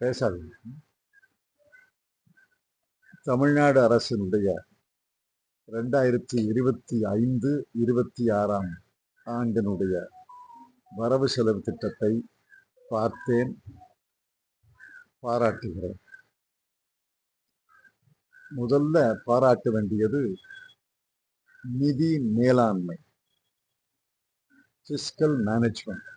பேசாதீங்க. தமிழ்நாடு அரசினுடைய ரெண்டாயிரத்தி இருபத்தி ஐந்து இருபத்தி ஆறாம் ஆண்டினுடைய வரவு செலவு திட்டத்தை பார்த்தேன். பாராட்டுகிறேன். முதல்ல பாராட்ட வேண்டியது நிதி மேலாண்மை ஃபிஸ்கல் மேனேஜ்மெண்ட்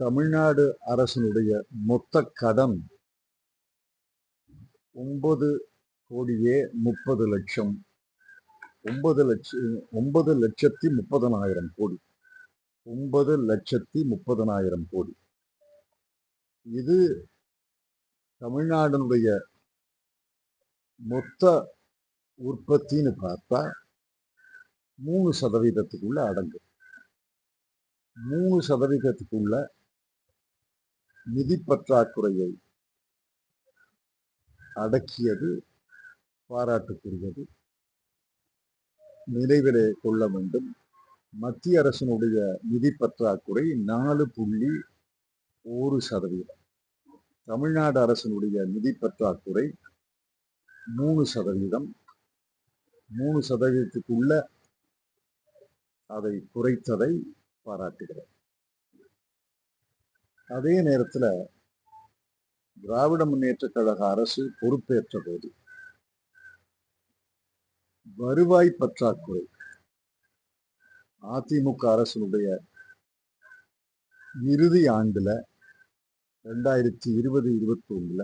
தமிழ்நாடு அரசினுடைய மொத்த கடன் ஒன்பது கோடியே முப்பது லட்சம். ஒன்பது லட்சம் ஒன்பது லட்சத்தி முப்பதனாயிரம் கோடி. ஒன்பது லட்சத்தி முப்பதனாயிரம் கோடி. இது தமிழ்நாடுனுடைய மொத்த உற்பத்தின்னு பார்த்தா மூணு சதவீதத்துக்குள்ள அடங்கும் மூணு சதவீதத்துக்குள்ள நிதி பற்றாக்குறையை அடக்கியது பாராட்டுக்குரியது. நினைவிலே கொள்ள வேண்டும். மத்திய அரசினுடைய நிதி பற்றாக்குறை நாலு புள்ளி ஒரு சதவீதம். தமிழ்நாடு அரசினுடைய நிதி பற்றாக்குறை மூணு சதவீதம். மூணு சதவீதத்துக்குள்ள அதை குறைத்ததை பாராட்டுகிறேன். அதே நேரத்தில் திராவிட முன்னேற்ற கழக அரசு பொறுப்பேற்ற போது வருவாய் பற்றாக்குறை அதிமுக அரசினுடைய இறுதி ஆண்டுல ரெண்டாயிரத்தி இருபது இருபத்தி ஒண்ணுல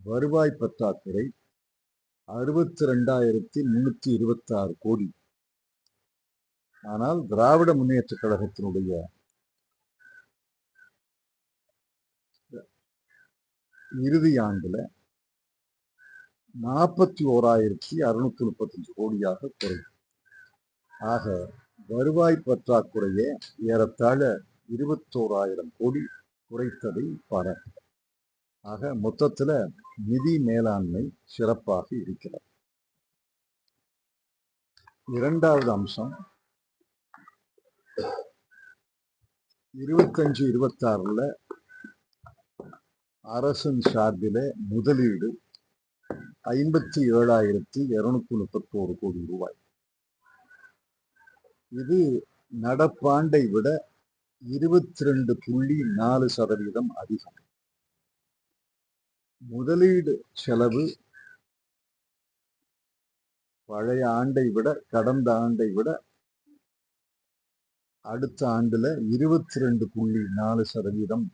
வருவாய் பற்றாக்குறை அறுபத்தி ரெண்டாயிரத்தி முன்னூத்தி இருபத்தி ஆறு கோடி. ஆனால் திராவிட முன்னேற்ற கழகத்தினுடைய இறுதி ஆண்டுல நாற்பத்தி ஓராயிரத்தி அறுநூத்தி முப்பத்தஞ்சு கோடியாக குறையும். ஆக வருவாய் பற்றாக்குறைய ஏறத்தாழ இருபத்தோராயிரம் கோடி குறைத்ததை பாராட்டு ஆக மொத்தத்துல நிதி மேலாண்மை சிறப்பாக இருக்கிறது. இரண்டாவது அம்சம் இருபத்தஞ்சு இருபத்தாறுல அரசின் சார்பில முதலீடு ஐம்பத்தி ஏழாயிரத்தி இருநூத்தி முப்பத்தோரு கோடி ரூபாய். இது நடப்பாண்டை விட இருபத்தி ரெண்டு புள்ளி நாலு சதவீதம் அதிகம். முதலீடு செலவு பழைய ஆண்டை விட கடந்த ஆண்டை விட அடுத்த ஆண்டுல இருபத்தி ரெண்டு புள்ளி நாலு சதவீதம்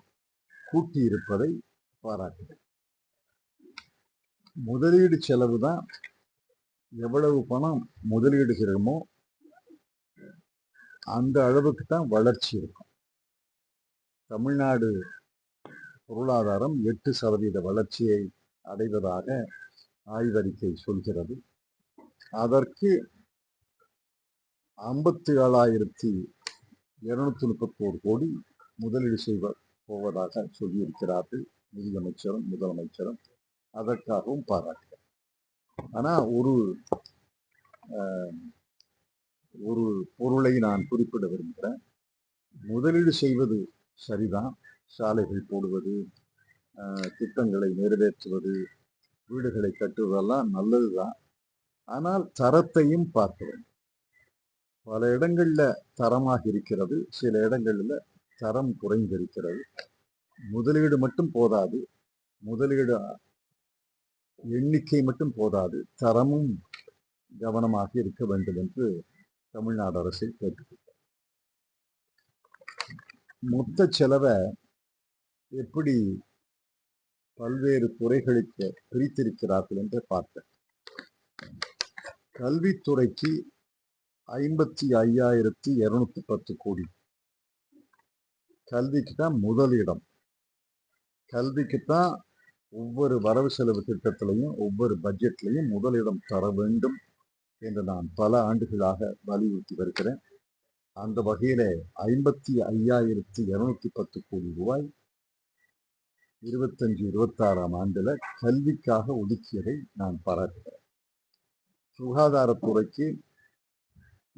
கூட்டியிருப்பதை பாராட்டுகிறேன் முதலீடு செலவு தான் எவ்வளவு பணம் முதலீடுகிறோமோ அந்த அளவுக்கு தான் வளர்ச்சி இருக்கும். தமிழ்நாடு பொருளாதாரம் எட்டு சதவீத வளர்ச்சியை அடைவதாக ஆய்வறிக்கை சொல்கிறது. அதற்கு ஐம்பத்தி ஏழாயிரத்தி இருநூத்தி முப்பத்தோரு கோடி முதலீடு செய்வ போவதாக சொல்லியிருக்கிறார்கள். நிதியமைச்சரும் முதலமைச்சரும் அதற்காகவும் பாராட்டுகிறேன் ஆனா ஒரு ஒரு பொருளை நான் குறிப்பிட விரும்புகிறேன். முதலீடு செய்வது சரிதான். சாலைகள் போடுவது திட்டங்களை நிறைவேற்றுவது வீடுகளை கட்டுவதெல்லாம் நல்லதுதான். ஆனால் தரத்தையும் பார்க்க வேண்டும். பல இடங்களில் தரமாக இருக்கிறது சில இடங்களில் தரம் குறைந்திருக்கிறது. முதலீடு மட்டும் போதாது. முதலீடு எண்ணிக்கை மட்டும் போதாது. தரமும் கவனமாக இருக்க வேண்டும் என்று தமிழ்நாடு அரசை கேட்டுக்கொண்டார் மொத்த செலவை எப்படி பல்வேறு துறைகளுக்கு பிரித்திருக்கிறார்கள் என்று பார்த்தேன் கல்வித்துறைக்கு ஐம்பத்தி ஐயாயிரத்தி இருநூத்தி பத்து கோடி. கல்விக்கு தான் முதலிடம் கல்விக்கு தான் ஒவ்வொரு வரவு செலவு திட்டத்திலையும் ஒவ்வொரு பட்ஜெட்லையும் முதலிடம் தர வேண்டும் என்று நான் பல ஆண்டுகளாக வலியுறுத்தி வருகிறேன். அந்த வகையில் ஐம்பத்தி ஐயாயிரத்தி இருநூத்தி பத்து கோடி ரூபாய் இருபத்தஞ்சு இருபத்தாறாம் ஆண்டில் கல்விக்காக ஒதுக்கியதை நான் பாராட்டுகிறேன். சுகாதாரத்துறைக்கு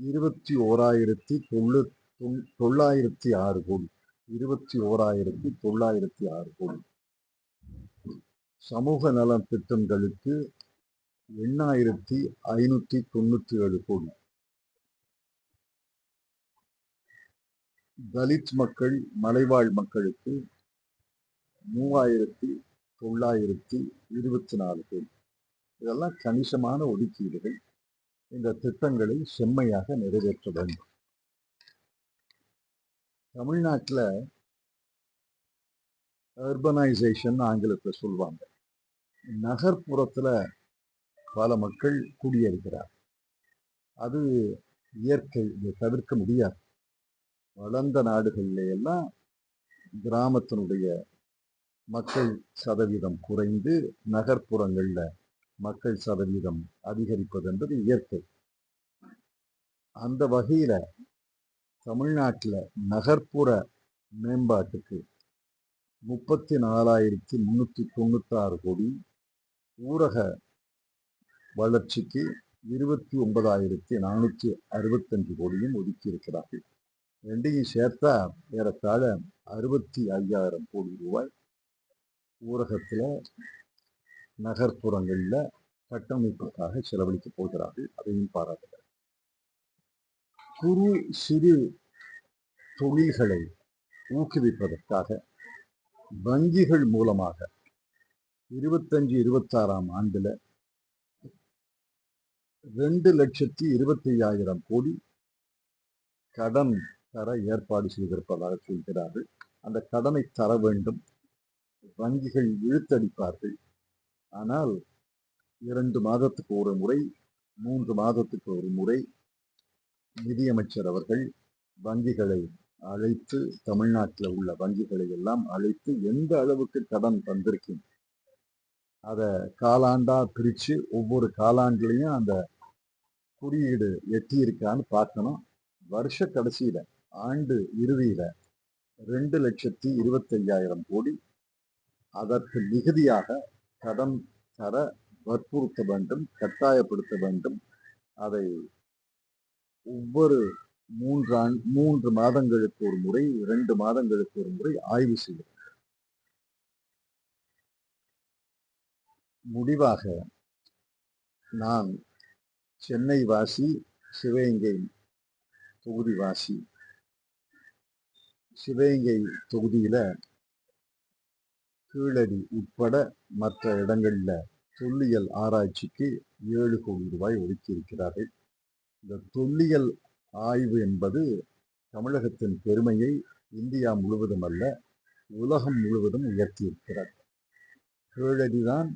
இருபத்தி ஓராயிரத்தி தொள்ளு தொள்ளாயிரத்தி ஆறு கோடி இருபத்தி ஓராயிரத்தி தொள்ளாயிரத்தி ஆறு கோடி. சமூக நலன் திட்டங்களுக்கு எண்ணாயிரத்தி ஐநூத்தி தொண்ணூத்தி ஏழு கோடி. தலித் மக்கள் மலைவாழ் மக்களுக்கு மூவாயிரத்தி தொள்ளாயிரத்தி இருபத்தி நாலு கோடி. இதெல்லாம் கணிசமான ஒதுக்கீடுகள். இந்த திட்டங்களை செம்மையாக நிறைவேற்ற வேண்டும். தமிழ்நாட்டில் அர்பனைசேஷன் ஆங்கிலத்தில் சொல்லுவாங்க. நகர்ப்புறத்தில் பல மக்கள் குடியேறுகிறார். அது இயற்கை இதை தவிர்க்க முடியாது. வளர்ந்த நாடுகளில் எல்லாம் கிராமத்தினுடைய மக்கள் சதவீதம் குறைந்து நகர்ப்புறங்களில் மக்கள் சதவீதம் அதிகரிப்பது என்பது இயற்கை. அந்த வகையில் தமிழ்நாட்டில் நகர்ப்புற மேம்பாட்டுக்கு முப்பத்தி நாலாயிரத்தி முந்நூற்றி தொண்ணூத்தாறு கோடி ஊரக வளர்ச்சிக்கு இருபத்தி ஒன்பதாயிரத்தி நானூற்றி அறுபத்தஞ்சு கோடியும் ஒதுக்கி இருக்கிறார்கள் ரெண்டையும் சேர்த்தா ஏறத்தாழ அறுபத்தி ஐயாயிரம் கோடி ரூபாய் ஊரகத்தில் நகர்ப்புறங்களில் கட்டமைப்புக்காக செலவழிக்க போகிறார்கள். அதையும் பாராட்டுகிறார் குறு சிறு தொழில்களை ஊக்குவிப்பதற்காக வங்கிகள் மூலமாக இருபத்தஞ்சு இருபத்தாறாம் ஆண்டில் ரெண்டு லட்சத்தி இருபத்தி ஐயாயிரம் கோடி கடன் தர ஏற்பாடு செய்திருப்பதாக சொல்கிறார்கள். அந்த கடனை தர வேண்டும். வங்கிகள் இழுத்தடிப்பார்கள். ஆனால் இரண்டு மாதத்துக்கு ஒரு முறை மூன்று மாதத்துக்கு ஒரு முறை நிதியமைச்சர் அவர்கள் வங்கிகளை அழைத்து தமிழ்நாட்டில் உள்ள வங்கிகளை எல்லாம் அழைத்து எந்த அளவுக்கு கடன் தந்திருக்கும் அதை காலாண்டா பிரித்து ஒவ்வொரு காலாண்டுலையும் அந்த குறியீடு எட்டி இருக்கான்னு பார்க்கணும். வருஷ கடைசியில் ஆண்டு இறுதியில் ரெண்டு லட்சத்தி இருபத்தையாயிரம் கோடி அதற்கு மிகுதியாக கடன் தர வற்புறுத்த வேண்டும் கட்டாயப்படுத்த வேண்டும். அதை ஒவ்வொரு மூன்றாண் மூன்று மாதங்களுக்கு ஒரு முறை இரண்டு மாதங்களுக்கு ஒரு முறை ஆய்வு செய்ய முடிவாக நான் சென்னை வாசி சிவகங்கை தொகுதி வாசி சிவகங்கை தொகுதியில் கீழடி உட்பட மற்ற இடங்களில் தொல்லியல் ஆராய்ச்சிக்கு ஏழு கோடி ரூபாய் ஒதுக்கியிருக்கிறார்கள். இந்த தொல்லியல் ஆய்வு என்பது தமிழகத்தின் பெருமையை இந்தியா முழுவதும் அல்ல உலகம் முழுவதும் உயர்த்தியிருக்கிறது. கீழடிதான்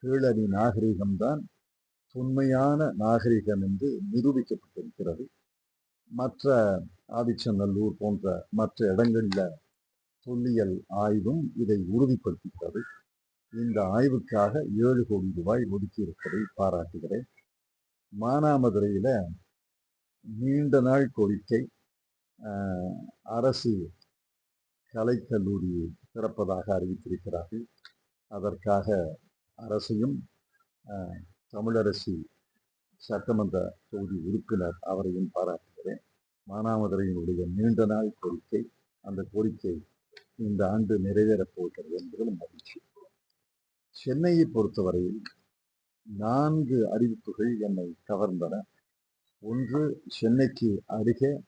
கீழடி நாகரிகம்தான் உண்மையான நாகரிகம் என்று நிரூபிக்கப்பட்டிருக்கிறது. மற்ற ஆதிச்சநல்லூர் போன்ற மற்ற இடங்களில் தொல்லியல் ஆய்வும் இதை உறுதிப்படுத்துகிறது. இந்த ஆய்வுக்காக ஏழு கோடி ரூபாய் ஒதுக்கியிருப்பதை பாராட்டுகிறேன். மானாமதுரையில் நீண்ட நாள் கோரிக்கை அரசு கலைக்கல்லூரியை திறப்பதாக அறிவித்திருக்கிறார்கள். அதற்காக அரசையும் தமிழரசி சட்டமன்ற தொகுதி உறுப்பினர் அவரையும் பாராட்டுகிறேன். மானாமதுரையினுடைய நீண்ட நாள் கோரிக்கை அந்த கோரிக்கை இந்த ஆண்டு நிறைவேறப் போகிறது என்பதில் மகிழ்ச்சி. சென்னையை பொறுத்தவரையில் நான்கு அறிவிப்புகள் என்னை கவர்ந்தன. ஒன்று சென்னைக்கு அருகே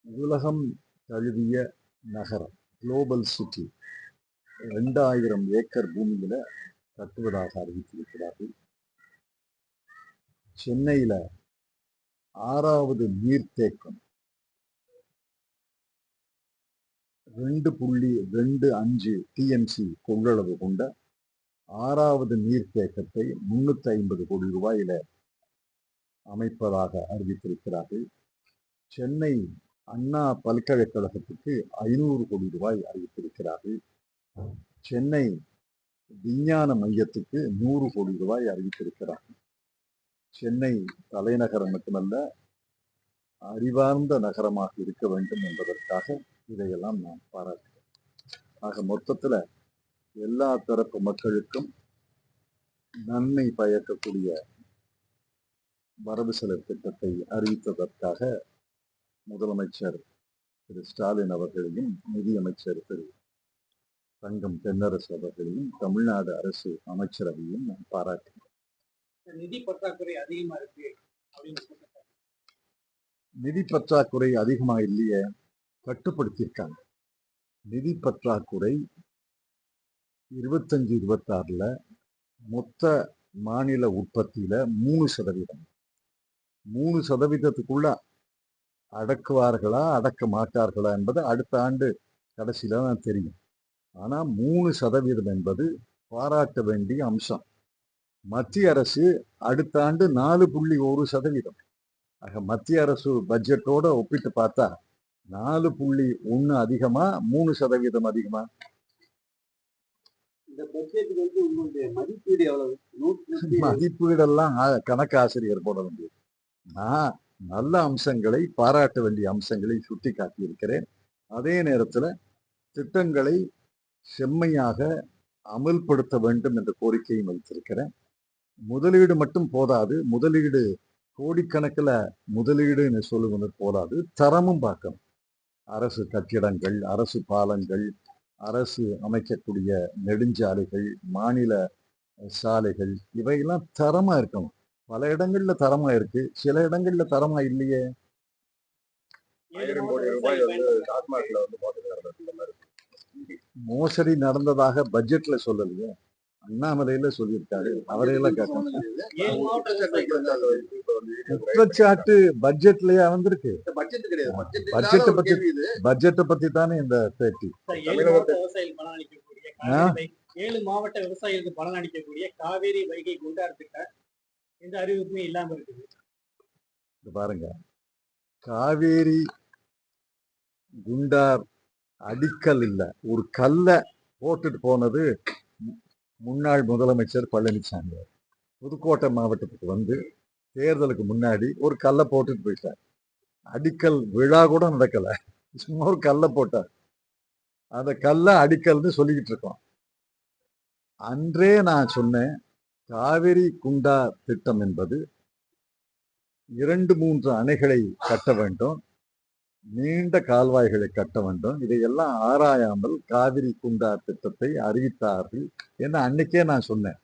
உலகம் தழுவிய நகரம் குளோபல் சிட்டி ரெண்டாயிரம் ஏக்கர் பூமியில் கட்டுவதாக அறிவித்திருக்கிறார்கள். சென்னையில் ஆறாவது நீர்த்தேக்கம். ரெண்டு புள்ளி ரெண்டு அஞ்சு டிஎம்சி கொள்ளளவு கொண்ட ஆறாவது நீர்த்தேக்கத்தை முன்னூற்றி ஐம்பது கோடி ரூபாயில அமைப்பதாக அறிவித்திருக்கிறார்கள். சென்னை அண்ணா பல்கலைக்கழகத்துக்கு ஐநூறு கோடி ரூபாய் அறிவித்திருக்கிறார்கள். சென்னை விஞ்ஞான மையத்துக்கு நூறு கோடி ரூபாய் அறிவித்திருக்கிறார்கள். சென்னை தலைநகரம் மட்டுமல்ல அறிவார்ந்த நகரமாக இருக்க வேண்டும் என்பதற்காக இதையெல்லாம் நான் பாராட்டுகிறேன் ஆக மொத்தத்தில் எல்லா தரப்பு மக்களுக்கும் நன்மை பயக்கக்கூடிய வரவு செலவு திட்டத்தை அறிவித்ததற்காக முதலமைச்சர் திரு ஸ்டாலின் அவர்களையும் நிதியமைச்சர் திரு தங்கம் தென்னரசு அவர்களையும் தமிழ்நாடு அரசு அமைச்சரவையும் நான் பாராட்டுகிறேன். நிதி பற்றாக்குறை அதிகமா இருக்கு நிதி பற்றாக்குறை அதிகமா இல்லையே கட்டுப்படுத்தியிருக்காங்க. நிதி பற்றாக்குறை இருபத்தஞ்சி இருபத்தாறில் மொத்த மாநில உற்பத்தியில் மூணு சதவீதம். மூணு சதவீதத்துக்குள்ள அடக்குவார்களா அடக்க மாட்டார்களா என்பது அடுத்த ஆண்டு கடைசியில தான் தெரியும். ஆனால் மூணு சதவீதம் என்பது பாராட்ட வேண்டிய அம்சம். மத்திய அரசு அடுத்த ஆண்டு நாலு புள்ளி ஒரு சதவீதம். ஆக மத்திய அரசு பட்ஜெட்டோட ஒப்பிட்டு பார்த்தா நாலு புள்ளி ஒன்று அதிகமாக மூணு சதவீதம் அதிகமாக இந்த பட்ஜெட்டுக்கு வந்து உங்களுடைய மதிப்பீடு எவ்வளவு நூற்றி மதிப்பீடெல்லாம் ஆ- கணக்கு ஆசிரியர் போட வேண்டியது. நான் நல்ல அம்சங்களை பாராட்ட வேண்டிய அம்சங்களை சுட்டி காட்டியிருக்கிறேன் அதே நேரத்துல திட்டங்களை செம்மையாக அமல்படுத்த வேண்டும் என்ற கோரிக்கையும் வைத்திருக்கிறேன். முதலீடு மட்டும் போதாது முதலீடு கோடிக்கணக்கில் முதலீடுன்னு சொல்லுவது போதாது தரமும் பார்க்கணும். அரசு கட்டிடங்கள் அரசு பாலங்கள் அரசு அமைக்கக்கூடிய நெடுஞ்சாலைகள் மாநில சாலைகள் இவையெல்லாம் தரமா இருக்கணும். பல இடங்கள்ல தரமா இருக்கு. சில இடங்கள்ல தரமா இல்லையே. மோசடி நடந்ததாக பட்ஜெட்ல சொல்லலையே. அண்ணாமலையில சொல்லியிருக்காரு. அவரையெல்லாம் கேட்கணும் குற்றச்சாட்டு பட்ஜெட்லயா வந்திருக்கு? பட்ஜெட் பத்தி- பட்ஜெட்டை பத்தி தானே இந்த பேட்டி? ஏழு மாவட்ட விவசாயிகளுக்கு பலன் அளிக்கக்கூடிய காவேரி வைகை குண்டார் திட்டம் எந்த அறிவிப்புமே இல்லாம இருக்குது. பாருங்க. காவேரி குண்டார் அடிக்கல் இல்ல. ஒரு கல்லை போட்டுட்டு போனது முன்னாள் முதலமைச்சர் பழனிசாமி. புதுக்கோட்டை மாவட்டத்துக்கு வந்து தேர்தலுக்கு முன்னாடி ஒரு கல்லை போட்டுட்டு போயிட்டார். அடிக்கல் விழா கூட நடக்கல. சும்மா ஒரு கல்லை போட்டார். அந்த கல்லை அடிக்கல்னு சொல்லிக்கிட்டு இருக்கோம். அன்றே நான் சொன்னேன் காவிரி குண்டா திட்டம் என்பது இரண்டு மூன்று அணைகளை கட்ட வேண்டும் நீண்ட கால்வாய்களை கட்ட வேண்டும். இதையெல்லாம் ஆராயாமல் காவிரி குண்டா திட்டத்தை அறிவித்தார்கள். என்று அன்னைக்கே நான் சொன்னேன்.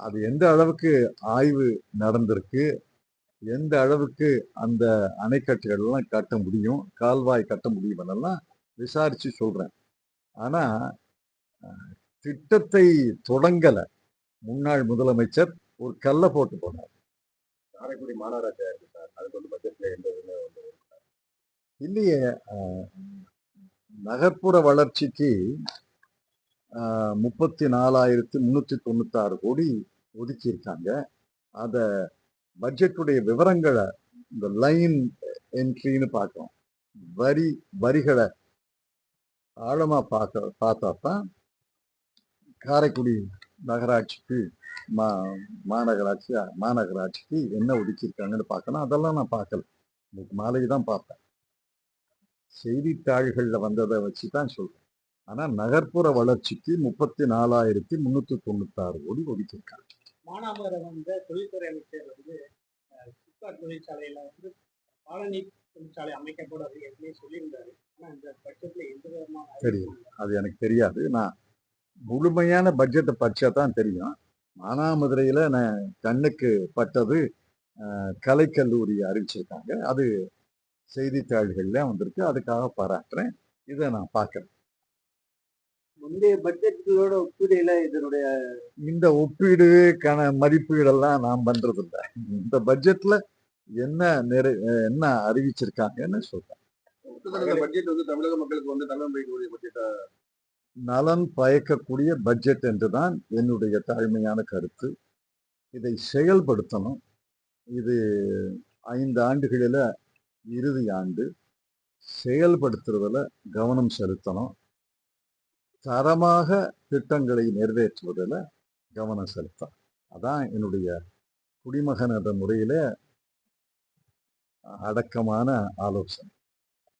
அது எந்த அளவுக்கு ஆய்வு நடந்திருக்கு எந்த அளவுக்கு அந்த அணைக்கட்டுகள் எல்லாம் கட்ட முடியும் கால்வாய் கட்ட முடியும் எல்லாம் விசாரிச்சு சொல்றேன். ஆனா அஹ், திட்டத்தை தொடங்கல. முன்னாள் முதலமைச்சர் ஒரு கல்லை போட்டு போனார். காரைக்குடி மாநகராட்சியா இருக்கு சார். அதுக்கு வந்து பட்ஜெட்ல எந்த இல்லையே நகர்ப்புற வளர்ச்சிக்கு முப்பத்தி நாலாயிரத்தி முந்நூற்றி தொண்ணூத்தாறு கோடி ஒதுக்கியிருக்காங்க. அதை பட்ஜெட்டுடைய விவரங்களை இந்த லைன் என்ட்ரின்னு பார்க்குறோம். வரி வரிகளை ஆழமா பார்க்க பார்த்தா தான் காரைக்குடி நகராட்சிக்கு மா மாநகராட்சி மாநகராட்சிக்கு என்ன ஒதுக்கியிருக்காங்கன்னு பார்க்கணும் அதெல்லாம் நான் பார்க்கல. இன்னைக்கு மாலைக்கு தான் பார்த்தேன் செய்தித்தாள்களில் வந்ததை வச்சு தான் சொல்கிறேன் ஆனா நகர்ப்புற வளர்ச்சிக்கு முப்பத்தி நாலாயிரத்தி முன்னூத்தி தொண்ணூத்தாறு கோடி ஒதுக்கியிருக்காங்க. மானாமரம் வந்த தொழில்துறை அமைச்சர் வந்து சிப்காட் தொழிற்சாலையில வந்து காலனி தொழிற்சாலை அமைக்கப்படாது ஏற்கனவே சொல்லியிருந்தாரு. ஆனா இந்த பட்ஜெட்ல எந்த விதமான தெரியும். அது எனக்கு தெரியாது. நான் முழுமையான பட்ஜெட்டை படிச்சா தான் தெரியும். மானாமதுரையில நான் கண்ணுக்கு பட்டது கலைக்கல்லூரி அறிவிச்சிருக்காங்க. அது செய்தித்தாள்கள்ல வந்திருக்கு. அதுக்காக பாராட்டுறேன். இதை நான் பார்க்கறேன். முந்தைய பட்ஜெட்டுகளோட ஒப்பிடையில இதனுடைய இந்த ஒப்பீடு கண மதிப்பீடெல்லாம் நான் பண்றது இல்ல இந்த பட்ஜெட்ல என்ன நிறை என்ன அறிவிச்சிருக்காங்கன்னு சொல்றேன். பட்ஜெட் வந்து தமிழக மக்களுக்கு வந்து நலன் வைக்கக்கூடிய பட்ஜெட்டா? நலன் பயக்கக்கூடிய பட்ஜெட் என்றுதான் என்னுடைய தாழ்மையான கருத்து. இதை செயல்படுத்தணும். இது ஐந்து ஆண்டுகளில இறுதி ஆண்டு. செயல்படுத்துறதுல கவனம் செலுத்தணும். தரமாக திட்டங்களை நிறைவேற்றுவதில் கவனம் செலுத்தம் அதான் என்னுடைய குடிமகன் என்ற முறையில் அடக்கமான ஆலோசனை.